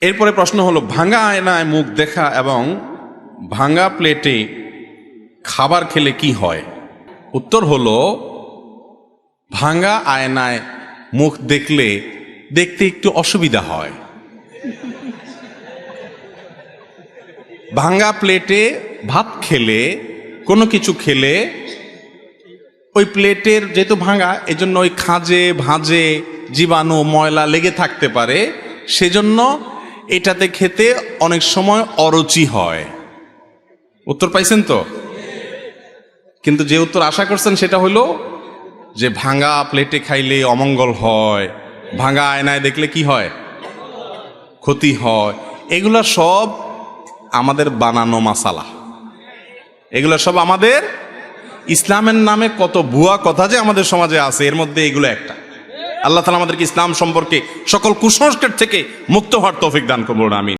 এরপরে প্রশ্ন হলো ভাঙা আয়নায় মুখ দেখা এবং ভাঙা প্লেটে খাবার খেলে কি হয়? উত্তর হলো ভাঙা আয়নায় মুখ দেখলে দেখতে একটু অসুবিধা হয়। ভাঙা প্লেটে ভাত খেলে, কোনো কিছু খেলে, ওই প্লেটের যেহেতু ভাঙা এজন্য ওই খাঁজে, ভাঁজে, জীবাণু, ময়লা লেগে থাকতে পারে, সেজন্য এটাতে খেতে অনেক সময় অরুচি হয়। উত্তর পাইছেন তো? কিন্তু যে উত্তর আশা করছেন সেটা হলো যে ভাঙা প্লেটে খাইলে অমঙ্গল হয়, ভাঙা আয়নায় দেখলে কি হয়? ক্ষতি হয়। এগুলো সব আমাদের বানানো মাসালা। এগুলো সব আমাদের ইসলামের নামে কত ভুয়া কথা যে আমাদের সমাজে আছে, এর মধ্যে এগুলো একটা। আল্লাহ তালা আমাদেরকে ইসলাম সম্পর্কে সকল কুসংস্কার থেকে মুক্ত হওয়ার তৌফিক দান করব আমি